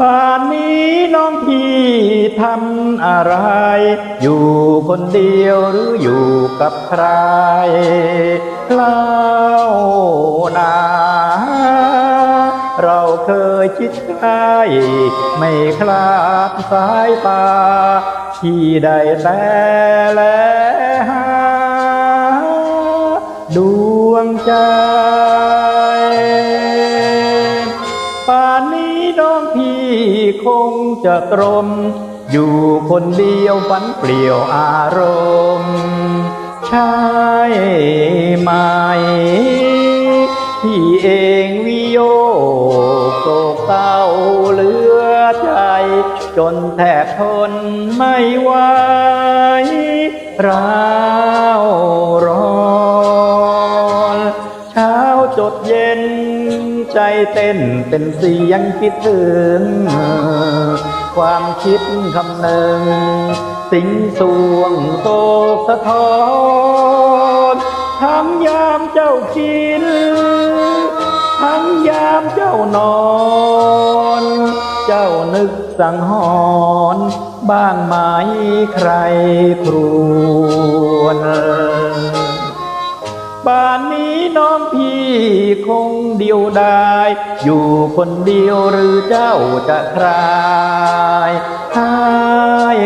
ป่านนี้น้องพี่ทำอะไร อยู่คนเดียวหรืออยู่กับใครเล่านาเราเคยคิดใกล้ไม่คลาดสายตาที่ได้แต่แล จะตรม อยู่คนเดียวฝันเปลี่ยวอารมณ์ใช่ไหมที่เองวิโยกโศกเศร้าเหลือใจ จนแทบทนไม่ไหวร้าวร้อนเช้าจดเย็นใจเต้นเป็นเสียงคิดถึง ความคิดคำหนึ่ง สิงสวงโศกสะท้อนทั้งยามเจ้ากินทั้งยามเจ้านอน เจ้านึกสังหรณ์บ้างไหมใครครวญ บ้านนี้น้องพี่คงเดียวดายอยู่คนเดียวหรือเจ้าจะคลายหาย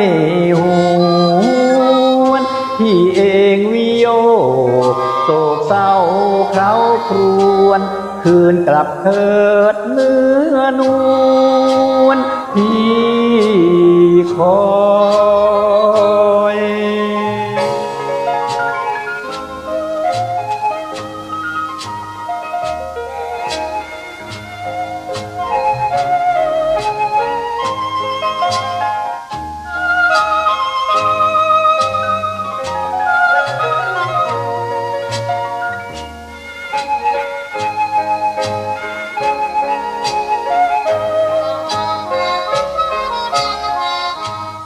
หวนพี่เองวิโยโศกเศร้าเคราครวน คืนกลับเถิดเนื้อนวลพี่คอ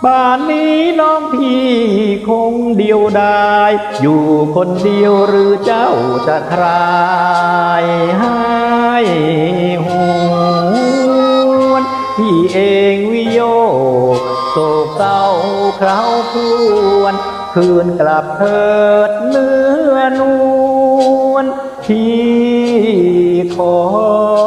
ยบ้านนี้น้องพี่คงเดียวดายอยู่คนเดียวหรือเจ้าจะคลายให้หวนพี่เองวิโยโศกเศร้าเคราครวน คืนกลับเถิดเนื้อนวลพี่คอ